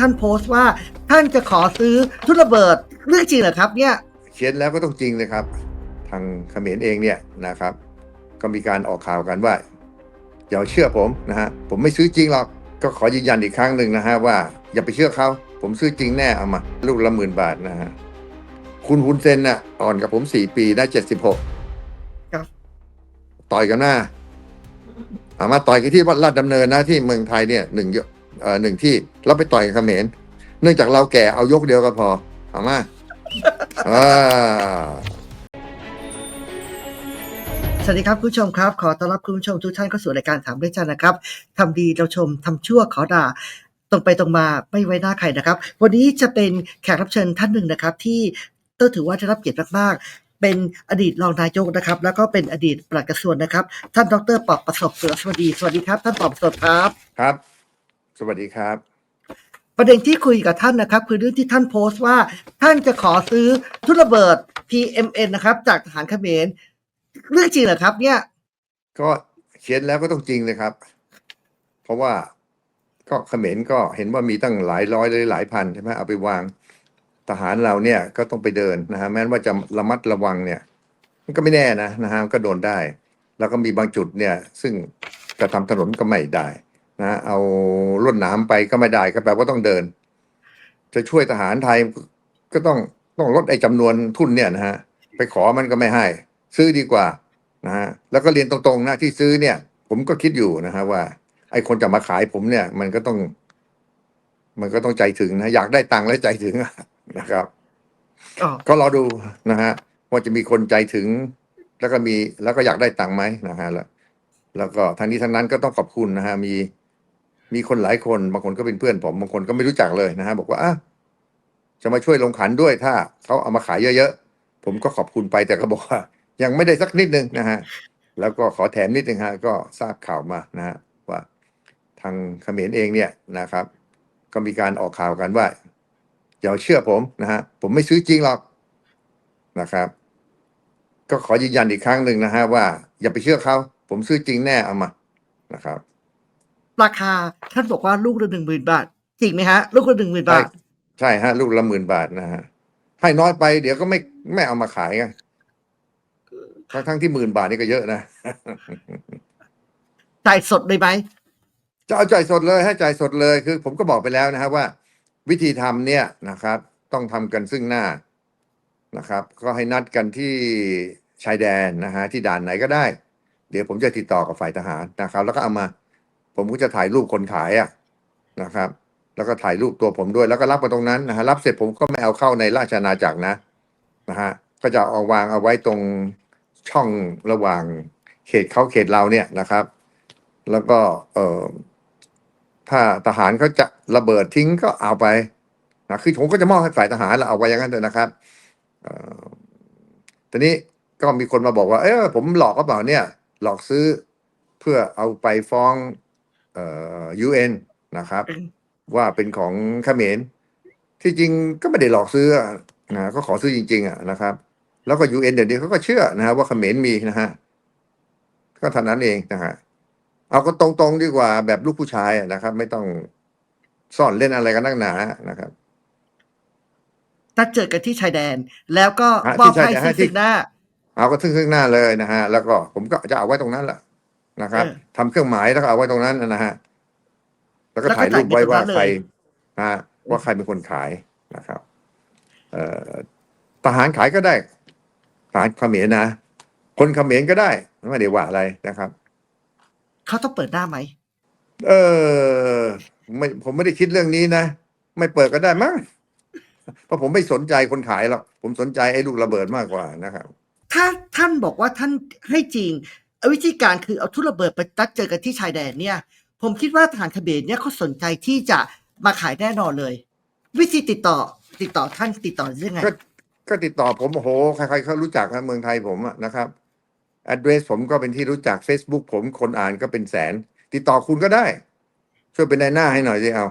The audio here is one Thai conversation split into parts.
ท่านโพสต์ว่าท่านจะขอซื้อทุนระเบิดเรื่องจริงเหรอครับเนี่ยเขียนแล้วก็ต้องจริงเลยครับ ทางเขมรเองเนี่ยนะครับ ก็มีการออกข่าวกันว่าอย่าเชื่อผมนะฮะผมไม่ซื้อจริงหรอกก็ขอยืนยันอีกครั้งหนึ่งนะฮะว่า อย่าไปเชื่อเขาผมซื้อจริงแน่เอามา ลูกละหมื่นบาทนะฮะคุณฮุนเซนน่ะอ่อนกับผมสี่ปีได้เจ็ดสิบหกครับต่อยกันหน้าเอามาต่อยกันที่วัดลาดดำเนินนะที่เมืองไทยเนี่ยหนึ่งเยอะเอ่อ หนึ่งที่เราไปต่อยกับเขมรเนื่องจากเราแก่เอายกเดียวก็พอเอามาอ่าสวัสดีครับคุณผู้ชมครับ ขอต้อนรับคุณผู้ชมทุกท่านเข้าสู่รายการถามเรื่องจันทร์นะครับทำดีเราชมทำชั่วขอด่าตรงไปตรงมาไม่ไว้หน้าใครนะครับ วันนี้จะเป็นแขกรับเชิญท่านหนึ่งนะครับ ที่เต้อถือว่าได้รับเกียรติมากๆ เป็นอดีตรองนายกนะครับ แล้วก็เป็นอดีตปลัดกระทรวงนะครับ ท่านดรปอบประสบเสือสวัสดีสวัสดีครับ ท่านปอบประสบครับครับ สวัสดีครับ ประเด็นที่คุยกับท่านนะครับ คือเรื่องที่ท่านโพสต์ว่า ท่านจะขอซื้อทุนระเบิด PMN นะครับ จากทหารเขมรเรื่องจริงเหรอครับ เนี่ย ก็เขียนแล้วก็ต้องจริงเลยครับ เพราะว่าก็เขมรก็เห็นว่ามีตั้งหลายร้อยเลยหลายพันใช่ไหมเอาไปวางทหารเราเนี่ยก็ต้องไปเดินนะฮะแม้ว่าจะระมัดระวังเนี่ย มันก็ไม่แน่นะนะฮะมันก็โดนได้ แล้วก็มีบางจุดเนี่ย ซึ่งกระทำถนนก็ไม่ได้ นะเอารถหนามไปก็ไม่ได้ก็แปลว่าต้องเดิน จะช่วยทหารไทยก็ต้องต้องลดไอ้จำนวนทุนเนี่ยนะฮะไปขอมันก็ไม่ให้ ซื้อดีกว่านะฮะแล้วก็เรียนตรงๆนะที่ซื้อเนี่ย ผมก็คิดอยู่นะฮะว่า ไอ้คนจะมาขายผมเนี่ย มันก็ต้อง มันก็ต้องใจถึงนะอยากได้ตังค์และใจถึงนะครับอ๋อก็รอดูนะฮะว่าจะมีคนใจถึง แล้วก็มีแล้วก็อยากได้ตังค์ไหมนะฮะแล้วแล้วก็ทางนี้ทางนั้นก็ต้องขอบคุณนะฮะมี มีคนหลายคนบางคนก็เป็นเพื่อนผมบางคนก็ไม่รู้จักเลยนะฮะบอกว่าอะจะมาช่วยลงขันด้วยถ้าเขาเอามาขายเยอะๆ ผมก็ขอบคุณไปแต่ก็บอกว่า ยังไม่ได้สักนิดนึงนะฮะแล้วก็ขอแถมนิดนึงฮะก็ทราบข่าวมานะฮะว่าทางเขมรเองเนี่ยนะครับ ก็มีการออกข่าวกันว่าอย่าเชื่อผมนะฮะผมไม่ซื้อจริงหรอกนะครับ ก็ขอยืนยันอีกครั้งหนึ่งนะฮะว่าอย่าไปเชื่อเขาผมซื้อจริงแน่เอามานะครับ ราคาท่านบอกว่าลูกละหนึ่งหมื่นบาท จริงไหมฮะ ลูกละหนึ่งหมื่นบาท ใช่ฮะ ลูกละหมื่นบาทนะฮะให้น้อยไปเดี๋ยวก็ไม่ไม่เอามาขายไงทั้งทั้งที่หมื่นบาทนี่ก็เยอะนะจ่ายสดเลยไหมจะเอาจ่ายสดเลยให้จ่ายสดเลยคือ ผมก็บอกไปแล้วนะฮะว่า วิธีทำเนี่ยนะครับ ต้องทำกันซึ่งหน้านะครับ ก็ให้นัดกันที่ชายแดนนะฮะที่ด่านไหนก็ได้ เดี๋ยวผมจะติดต่อกับฝ่ายทหารนะครับ แล้วก็เอามา ผมก็จะถ่ายรูปคนขายอะนะครับ แล้วก็ถ่ายรูปตัวผมด้วย แล้วก็รับมาตรงนั้นนะฮะรับเสร็จผมก็ไม่เอาเข้าในราชอาณาจักรนะนะฮะก็จะเอาวางเอาไว้ตรงช่องระหว่างเขตเขาเขตเราเนี่ยนะครับ แล้วก็เอ่อถ้าทหารเขาจะระเบิดทิ้งก็เอาไปนะคือผมก็จะมอบให้ฝ่ายทหารแล้วเอาไว้อย่างนั้นเถอะนะครับเอ่อทีนี้ก็มีคนมาบอกว่า เออผมหลอกก็เปล่าเนี่ย หลอกซื้อเพื่อเอาไปฟ้อง เอ่อ UN นะครับ ว่าเป็นของเขมรที่จริงก็ไม่ได้หลอกซื้ออะนะก็ขอซื้อจริง ๆอะนะครับ แล้วก็ UN เดี๋ยวนี้เขาก็เชื่อนะฮะว่าเขมรมีนะฮะก็เท่านั้นเองนะฮะเอาก็ตรงๆดีกว่าแบบลูกผู้ชายอะนะครับ ไม่ต้องซ่อนเล่นอะไรกันนักหนานะครับถ้าเจอกันที่ชายแดน แล้วก็ฮะมอบที่ชายให้แดนซึ่งที่ซึ่งหน้า เอาก็ซึ่งซึ่งหน้าเลยนะฮะ แล้วก็ผมก็จะเอาไว้ตรงนั้นแหละ นะครับเออทำเครื่องหมายแล้วก็เอาไว้ตรงนั้นนะฮะแล้วก็แล้วก็ถ่ายรูปไว้ว่าจ่ายเงินตรงนั้นเลยใครนะฮะว่าใครเป็นคนขายนะครับ เอ่อทหารขายก็ได้ทหารเขมรนะคนเขมรก็ได้ไม่ได้ว่าอะไรนะครับเขาต้องเปิดหน้าไหมเออไม่ผมไม่ได้คิดเรื่องนี้นะไม่เปิดก็ได้มั้งเพราะผมไม่สนใจคนขายหรอกผมสนใจไอ้ลูกระเบิดมากกว่านะครับ ถ้าท่านบอกว่าท่านให้จริงเอา วิธีการคือเอาทุนระเบิดไปตัดเจอกันที่ชายแดนเนี่ย ผมคิดว่าทหารเขมรเนี่ยเขาสนใจที่จะมาขายแน่นอนเลย วิธีติดต่อติดต่อท่านติดต่อยังไง ก็ก็ติดต่อผมโอ้โหใครๆเขารู้จักนะเมืองไทยผมอะนะครับ address ผมก็เป็นที่รู้จัก Facebook ผมคนอ่านก็เป็นแสน ติดต่อคุณก็ได้ ช่วยเป็นนายหน้าให้หน่อยสิเอา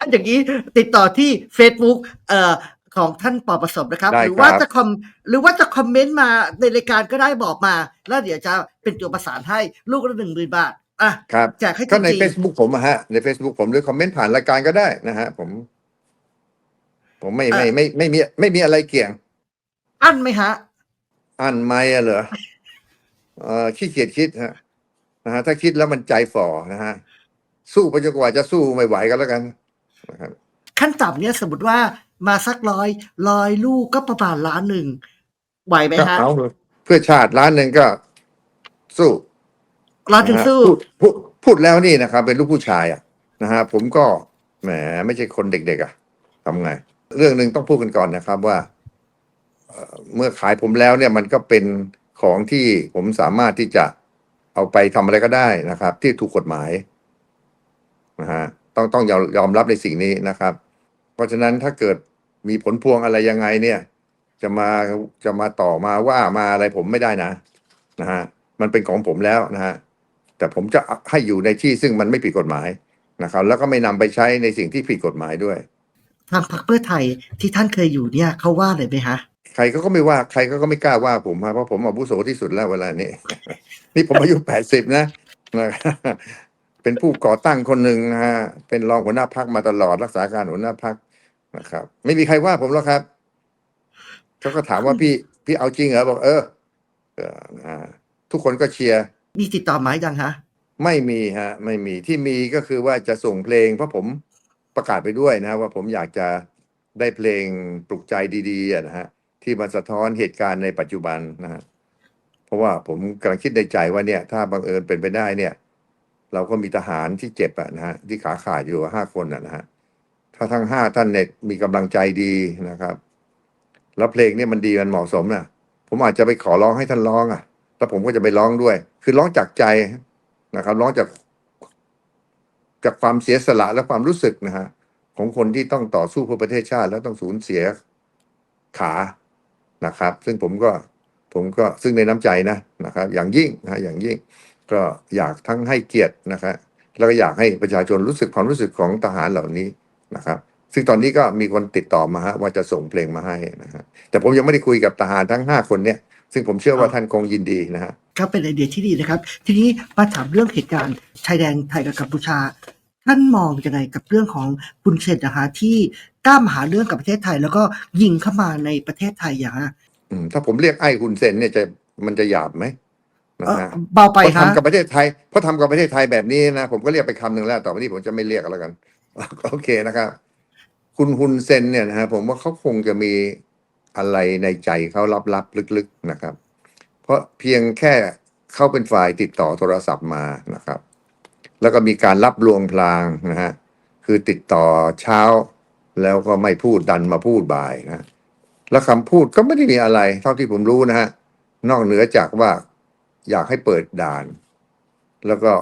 อันอย่างนี้ติดต่อที่ Facebook เอ่อ ของท่านปอประสบนะครับ ได้หรือว่าครับจะคอมหรือว่าจะคอมเมนต์มาในรายการก็ได้บอกมา แล้วเดี๋ยวจะเป็นตัวประสานให้ลูกละหนึ่งหมื่นบาทอะครับ แจกให้จก็ใน ริง Facebook ผมอะฮะใน Facebook ผมหรือคอมเมนต์ผ่านรายการก็ได้นะฮะผม ผมไม่ไม่ไม่ไม่มีไม่มีอะไรเกี่ยง ๆอั้นไหมฮะ อ่านไม่อะเหรอเออขี้เกียจคิดฮะนะฮะถ้าคิดแล้วมันใจฝ่อนะฮะ สู้ไปจนกว่าจะสู้ไม่ไหวกันแล้วกันนะครับ ขั้นต่ำเนี่ยสมมติว่า มาสักร้อยร้อยลูกก็ประมาณล้านหนึ่งไหวไหมก็ฮะเอาเลยเพื่อชาติล้านหนึ่งก็สู้ล้านหนึ่งนะฮะสู้พูดพูดพูดแล้วนี่นะครับ เป็นลูกผู้ชายอะนะฮะผมก็แหมไม่ใช่คนเด็ก ๆ อะทำไง เรื่องหนึ่งต้องพูดกันก่อนนะครับว่าเอ่อเมื่อขายผมแล้วเนี่ยมันก็เป็นของที่ผมสามารถที่จะเอาไปทำอะไรก็ได้นะครับ ที่ถูกกฎหมายนะฮะต้องต้องยอมยอมรับในสิ่งนี้นะครับ เพราะฉะนั้นถ้าเกิดมีผลพวงอะไรยังไงเนี่ย จะมาจะมาต่อมาว่ามาอะไรผมไม่ได้นะนะฮะมันเป็นของผมแล้วนะฮะแต่ผมจะให้อยู่ในที่ซึ่งมันไม่ผิดกฎหมายนะครับ แล้วก็ไม่นำไปใช้ในสิ่งที่ผิดกฎหมายด้วยทางพรรคเพื่อไทยที่ท่านเคยอยู่เนี่ยเขาว่าเลยไหมฮะใครเขาก็ไม่ว่าใครเขาก็ไม่กล้าว่าผมฮะเพราะผมอาวุโสที่สุดแล้วเวลานี้นี่ผมอายุแปดสิบนะนะครับเป็นผู้ก่อตั้งคนหนึ่งนะฮะเป็นรองหัวหน้าพักมาตลอดรักษาการหัวหน้าพัก นะครับ ไม่มีใครว่าผมหรอกครับเขาก็ถามว่าพี่พี่เอาจริงเหรอบอกเออเอออ่าทุกคนก็เชียร์ มีติดต่อมายังฮะ ไม่มีฮะ ไม่มีที่มีก็คือว่าจะส่งเพลง เพราะผมประกาศไปด้วยนะ ว่าผมอยากจะได้เพลงปลุกใจดีๆอะนะฮะที่มันสะท้อนเหตุการณ์ในปัจจุบันนะฮะเพราะว่าผมกำลังคิดในใจว่าเนี่ย ถ้าบังเอิญเป็นไปได้เนี่ย เราก็มีทหารที่เจ็บอะนะฮะที่ขาขาดอยู่ห้าคนอะนะฮะ ถ้าทั้งห้าท่านเนี่ยมีกำลังใจดีนะครับ แล้วเพลงเนี่ยมันดีมันเหมาะสมนะผมอาจจะไปขอร้องให้ท่านร้องอะแล้วผมก็จะไปร้องด้วย คือร้องจากใจนะครับ ร้องจากจากความเสียสละและความรู้สึกนะฮะของคนที่ต้องต่อสู้เพื่อประเทศชาติ แล้วต้องสูญเสียขานะครับ ซึ่งผมก็ผมก็ซึ่งในน้ำใจนะนะครับ อย่างยิ่งนะอย่างยิ่งก็อยากทั้งให้เกียรตินะครับแล้วก็อยากให้ประชาชนรู้สึกความรู้สึกของทหารเหล่านี้ นะครับ ซึ่งตอนนี้ก็มีคนติดต่อมาฮะว่าจะส่งเพลงมาให้นะฮะแต่ผมยังไม่ได้คุยกับทหารทั้งห้าคนเนี่ยซึ่งผมเชื่อว่าอ๋อท่านคงยินดีนะฮะครับเป็นไอเดียที่ดีนะครับ ทีนี้มาถามเรื่องเหตุการณ์ชายแดนไทยกับกัมพูชา ท่านมองยังไงกับเรื่องของบุญเซนนะคะที่กล้ามาหาเรื่องกับประเทศไทย แล้วก็ยิงเข้ามาในประเทศไทยอย่างฮะอืมถ้าผมเรียกไอ้คุณเซนเนี่ยจะมันจะหยาบไหมนะเอ่อฮะเบาไปเพราะฮะทำกับประเทศไทยเพราะทำกับประเทศไทยแบบนี้นะผมก็เรียกไปคำหนึ่งแล้วต่อไปนี้ผมจะไม่เรียกแล้วกัน โอเคนะครับ คุณฮุนเซนเนี่ยนะฮะผมว่าเขาคงจะมีอะไรในใจเขาลับๆลึกๆนะครับ เพราะเพียงแค่เขาเป็นฝ่ายติดต่อโทรศัพท์มานะครับ แล้วก็มีการรับลวงพลางนะฮะคือติดต่อเช้าแล้วก็ไม่พูดดันมาพูดบ่ายนะ แล้วคำพูดก็ไม่ได้มีอะไร เท่าที่ผมรู้นะฮะนอกเหนือจากว่าอยากให้เปิดด่าน แล้วก็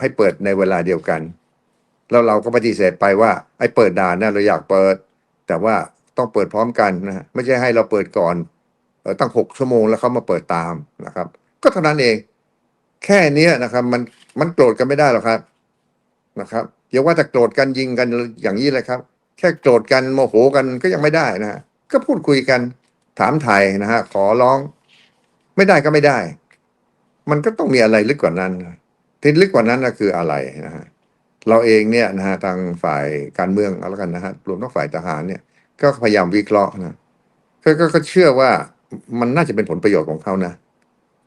ให้เปิดในเวลาเดียวกัน แล้วเราก็ปฏิเสธไปว่าไอ้เปิดด่านเนี่ยเราอยากเปิด แต่ว่าต้องเปิดพร้อมกันนะไม่ใช่ให้เราเปิดก่อนออตั้งหกชั่วโมงแล้วเขามาเปิดตามนะครับ ก็เท่านั้นเอง แค่เนี้นะครับ มันมันโกรธกันไม่ได้หรอกครับนะครับอย่าว่าแต่โกรธกันยิงกันอย่างนี้เลยครับ แค่โกรธกันโมโหกันก็ยังไม่ได้นะฮะก็พูดคุยกันถามไทยนะฮะขอร้อง ไม่ได้ก็ไม่ได้ มันก็ต้องมีอะไรลึกกว่านั้นที่ลึกกว่านั้นก็คืออะไรนะฮะ เราเองเนี่ยนะฮะทางฝ่ายการเมืองเอาแล้วกันนะฮะรวมทั้งฝ่ายทหารเนี่ย ก็พยายามวิเคราะห์นะก็ก็ก็เชื่อว่ามันน่าจะเป็นผลประโยชน์ของเขานะ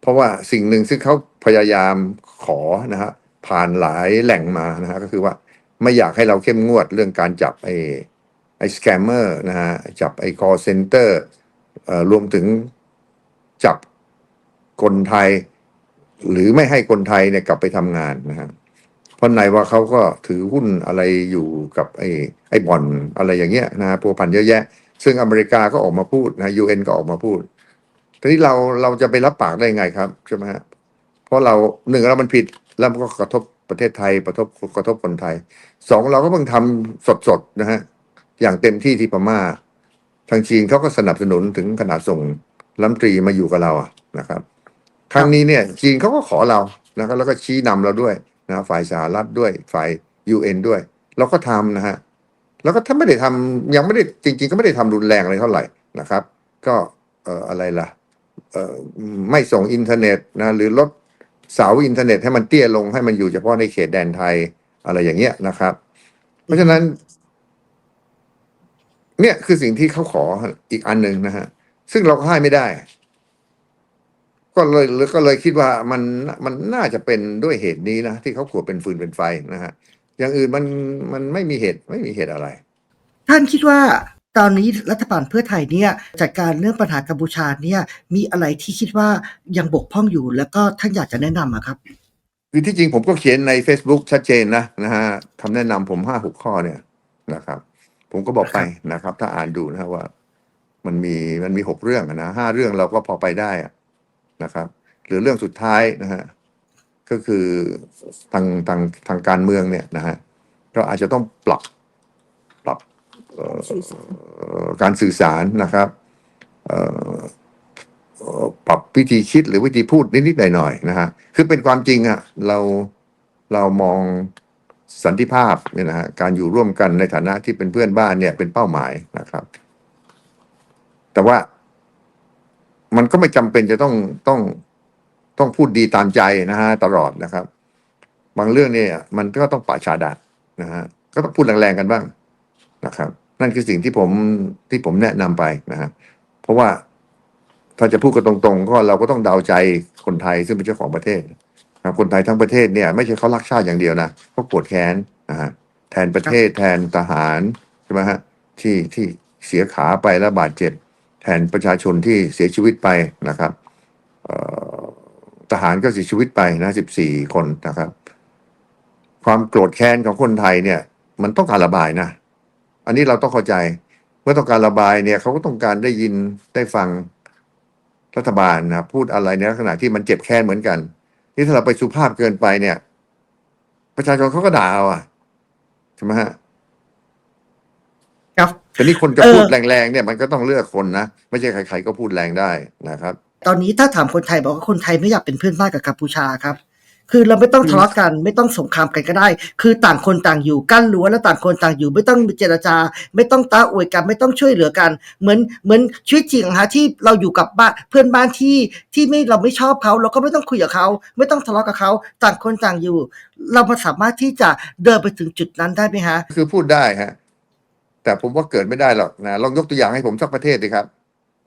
เพราะว่าสิ่งหนึ่งซึ่งเขาพยายามขอนะฮะผ่านหลายแหล่งมานะฮะก็คือว่าไม่อยากให้เราเข้มงวดเรื่องการจับไอ้ไอ้สแกมเมอร์นะฮะจับไอ้ call center เอ่อรวมถึงจับคนไทย หรือไม่ให้คนไทยเนี่ยกลับไปทำงานนะฮะ ราะในว่าเขาก็ถือหุ้นอะไรอยู่กับไอ้ไอ้บ่อนอะไรอย่างเงี้ยนะฮะพัวพันเยอะแยะ ซึ่งอเมริกาก็ออกมาพูดนะยูเอ็นก็ออกมาพูดทีนี้เราเราจะไปรับปากได้ไงครับใช่ไหมฮะเพราะเราหนึ่งเรามันผิดแล้วมันก็กระทบประเทศไทยกระทบกระทบคนไทยสองเราก็เพิ่งทำสดๆนะฮะอย่างเต็มที่ที่พม่า ทางจีนเขาก็สนับสนุนถึงขนาดส่งรัฐมนตรีมาอยู่กับเราอะนะครับ ครั้งนี้เนี่ย จีนเขาก็ขอเรานะครับแล้วก็ชี้นำเราด้วย นะฝ่ายสหรัฐด้วยฝ่ายยูเอ็นด้วย เราก็ทำนะฮะแล้วก็ถ้าไม่ได้ทำยังไม่ได้จริง ๆ ก็ไม่ได้ทำรุนแรงอะไรเท่าไหร่นะครับ ก็เอ่ออะไรล่ะเอ่อไม่ส่งอินเทอร์เน็ตนะหรือลดเสาอินเทอร์เน็ตให้มันเตี้ยลงให้มันอยู่เฉพาะในเขตแดนไทยอะไรอย่างเงี้ยนะครับ เพราะฉะนั้น เนี่ยคือสิ่งที่เขาขออีกอันหนึ่งนะฮะซึ่งเราก็ให้ไม่ได้ ก็เลยก็เลยคิดว่ามันมันน่าจะเป็นด้วยเหตุนี้นะที่เขาขวดเป็นฟืนเป็นไฟนะฮะอย่างอื่นมันมันไม่มีเหตุไม่มีเหตุอะไร ท่านคิดว่าตอนนี้รัฐบาลเพื่อไทยเนี่ยจัดการเรื่องปัญหากัมพูชาเนี่ยมีอะไรที่คิดว่ายังบกพร่องอยู่แล้วก็ท่านอยากจะแนะนำอะครับ คือที่จริงผมก็เขียนใน Facebook ชัดเจนนะนะฮะคำแนะนำผมห้าหกข้อเนี่ยนะครับ ผมก็บอกไปนะครับ ถ้าอ่านดูนะว่า มันมีมันมีหกเรื่องอะนะห้าเรื่องเราก็พอไปได้อะ นะครับ หรือเรื่องสุดท้ายนะฮะก็คือทางทางทางการเมืองเนี่ยนะฮะก็อาจจะต้องปรับปรับการสื่อสารนะครับปรับวิธีคิดหรือวิธีพูดนิดๆหน่อยๆนะฮะคือเป็นความจริงอะเราเรามองสันติภาพเนี่ยนะฮะการอยู่ร่วมกันในฐานะที่เป็นเพื่อนบ้านเนี่ยเป็นเป้าหมายนะครับ แต่ว่า มันก็ไม่จำเป็นจะต้องต้องต้องพูดดีตามใจนะฮะตลอดนะครับ บางเรื่องเนี่ย มันก็ต้องปะชาดะนะฮะก็ต้องพูดแรงๆกันบ้างนะครับ นั่นคือสิ่งที่ผมที่ผมแนะนำไปนะฮะเพราะว่าถ้าจะพูดกันตรงๆ ก็เราก็ต้องเดาใจคนไทยซึ่งเป็นเจ้าของประเทศนะครับคนไทยทั้งประเทศเนี่ย ไม่ใช่เขารักชาติอย่างเดียวนะเขาปวดแค้นนะฮะแทนประเทศแทนทหารใช่ไหมฮะที่ที่เสียขาไปแล้วบาดเจ็บ แทนประชาชนที่เสียชีวิตไปนะครับทหารก็เสียชีวิตไปนะสิบสี่คนนะครับ ความโกรธแค้นของคนไทยเนี่ย มันต้องการระบายนะ อันนี้เราต้องเข้าใจเมื่อต้องการระบายเนี่ยเขาก็ต้องการได้ยินได้ฟังรัฐบาลนะพูดอะไรในลักษณะที่มันเจ็บแค้นเหมือนกัน นี่ถ้าเราไปสุภาพเกินไปเนี่ย ประชาชนเขาก็ด่าเอาอะใช่ไหมฮะ ครับแต่นี่คนจะเออพูดแรงๆเนี่ยมันก็ต้องเลือกคนนะ ไม่ใช่ใครๆก็พูดแรงได้นะครับ ตอนนี้ถ้าถามคนไทยบอกว่าคนไทยไม่อยากเป็นเพื่อนบ้านกับกัมพูชาครับ คือเราไม่ต้องทะเลาะกันไม่ต้องสงครามกันก็ได้ คือต่างคนต่างอยู่กั้นรั้วแล้วต่างคนต่างอยู่ ไม่ต้องเจรจา ไม่ต้องตาอวยกันไม่ต้องช่วยเหลือกัน เหมือนเหมือนชีวิตจริงอะฮะที่เราอยู่กับบ้านเพื่อนบ้านที่ที่ไม่เราไม่ชอบเขาเราก็ไม่ต้องคุยกับเขาไม่ต้องทะเลาะกับเขาต่างคนต่างอยู่ เรามาสามารถที่จะเดินไปถึงจุดนั้นได้ไหมฮะ คือพูดได้ฮะ แต่ผมว่าเกิดไม่ได้หรอกนะลองยกตัวอย่างให้ผมสักประเทศดิครับ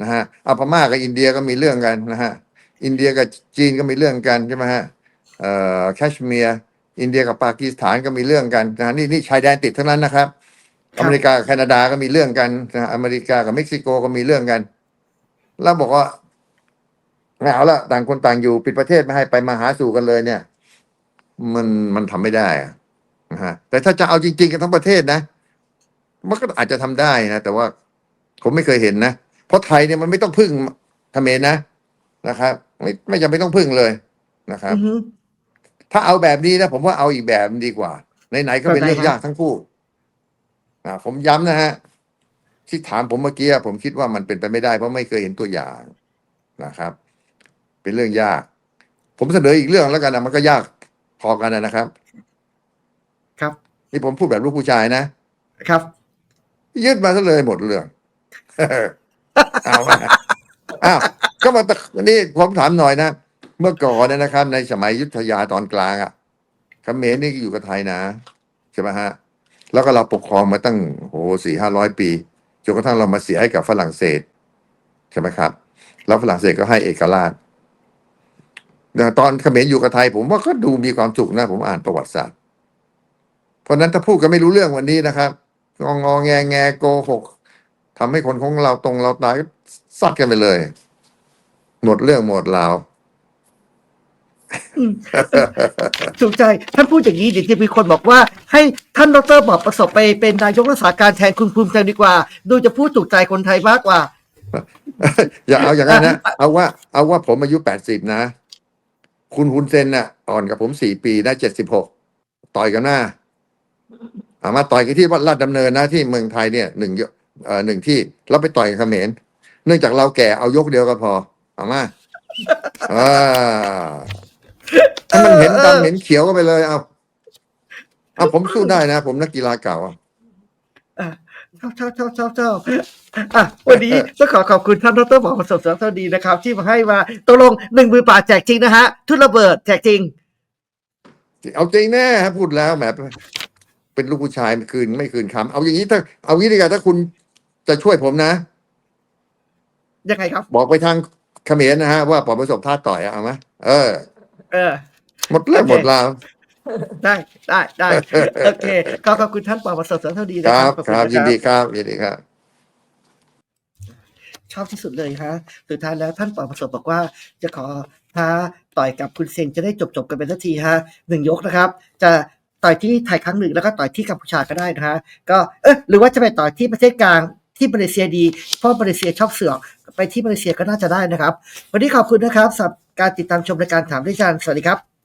นะฮะเอาพม่ากับอินเดียก็มีเรื่องกันนะฮะอินเดียกับจีนก็มีเรื่องกันใช่ไหมฮะเอ่อแคชเมียร์อินเดียกับปากีสถานก็มีเรื่องกันนะฮะนี่นี่ชายแดนติดทั้งนั้นนะครับครับอเมริกากับแคนาดาก็มีเรื่องกันนะฮะอเมริกากับเม็กซิโกก็มีเรื่องกัน แล้วบอกว่าไม่เอาละต่างคนต่างอยู่ปิดประเทศไม่ให้ไปมาหาสู่กันเลยเนี่ย มันมันทำไม่ได้อะนะฮะแต่ถ้าจะเอาจริง ๆ กันทั้งประเทศนะ มันก็อาจจะทำได้นะ แต่ว่าผมไม่เคยเห็นนะ เพราะไทยเนี่ยมันไม่ต้องพึ่งเขมรนะนะครับ ไม่ไม่จำเป็นต้องพึ่งเลยนะครับอือฮึถ้าเอาแบบนี้นะผมว่าเอาอีกแบบดีกว่าไหนๆก็เป็นแบบไหนเรื่องฮะยากทั้งคู่อ่าผมย้ำนะฮะที่ถามผมเมื่อกี้ผมคิดว่ามันเป็นไปไม่ได้เพราะไม่เคยเห็นตัวอย่างนะครับ เป็นเรื่องยาก ผมเสนออีกเรื่องแล้วกันนะมันก็ยากพอกันนะครับ ครับ นี่ผมพูดแบบลูกผู้ชายนะครับ ยึดมาซะเลยหมดเรื่องเอาอ้าวก็มาตะนี่ผมถามหน่อยนะ เมื่อก่อนเนยนะครับ ในสมัยยุทธยาตอนกลางอะเขมรนี่อยู่กับไทยนะใช่ไหมฮะ แล้วก็เราปกครองมาตั้งโหสี่ห้าร้อยปีจนกระทั่งเรามาเสียให้กับฝรั่งเศสใช่ไหมครับ แล้วฝรั่งเศสก็ให้เอกราชแต่ตอนเขมรอยู่กับไทย ผมว่าก็ดูมีความสุขนะ ผมอ่านประวัติศาสตร์ เพราะฉะนั้นถ้าพูดกันไม่รู้เรื่องวันนี้นะครับ งองอแงแงโกหกทำให้คนของเราตรงเราตายก็ซัดกันไปเลย หมดเรื่องหมดราวอืมถูกใจ ท่านพูดอย่างนี้เดี๋ยวจะมีคนบอกว่า ให้ท่านดรบอกประสบไปเป็นนายกรักษาการแทนคุณภูมิใจดีกว่า ดูจะพูดถูกใจคนไทยมากกว่า อย่าเอาอย่างนั้นนะ เอาว่า เอาว่าผมอายุแปดสิบนะ คุณฮุนเซนน่ะ อ่อนกับผมสี่ปีได้เจ็ดสิบหกต่อยกันหน้าเอา มาต่อยกันที่วัดลาดดำเนินนะที่เมืองไทยเนี่ยหนึ่งยเอ่อหนึ่งที่เราไปต่อยกับเขมรเนื่องจากเราแก่เอายกเดียวก็พอเอามาอ่าให้มันเห็นดำเห็นเขียวก็ไปเลยเอาเอาผมสู้ได้นะ ผมนักกีฬาเก่าอะชอบชอบชอบชอบชอบอะวันนี้ต้องขอขอบคุณท่านดรหมอประสบเสริมสวัสดีนะครับ ที่มาให้มาตกลงหนึ่งมือบาทแจกจริงนะฮะ ทุนระเบิดแจกจริง เอาจริงแน่ฮะพูดแล้วแหม เป็นลูกผู้ชายไม่คืนไม่คืนคำเอาอย่างนี้ถ้าเอางี้ดีกว่าถ้าคุณจะช่วยผมนะ ยังไงครับ บอกไปทางเขมรนะฮะว่าปอประสบท่าต่อยอะเอาไหมเออ เออ หมดเรื่องโอเคหมดราวได้ได้ได้โอเคขอขอบคุณท่านปอประสบเสริมสวัสดีคนะครัรับบขอณครับนะยินดีครับยินดีครับชอบที่สุดเลยฮะสุดท้ายแล้วท่านปอประสบบอกว่า จะขอท้าต่อยกับคุณเซนจะได้จบจบๆกันเป็นสักทีฮะหนึ่งยกนะครับ จะ ต่อยที่ไทยครั้งหนึ่งแล้วก็ต่อยที่กัมพูชาก็ได้นะฮะก็เออหรือว่าจะไปต่อยที่ประเทศกลางที่มาเลเซียดี เพราะมาเลเซียชอบเสือกไปที่มาเลเซียก็น่าจะได้นะครับ วันนี้ขอบคุณนะครับสำหรับการติดตามชมรายการถามด้วยกันสวัสดีครับ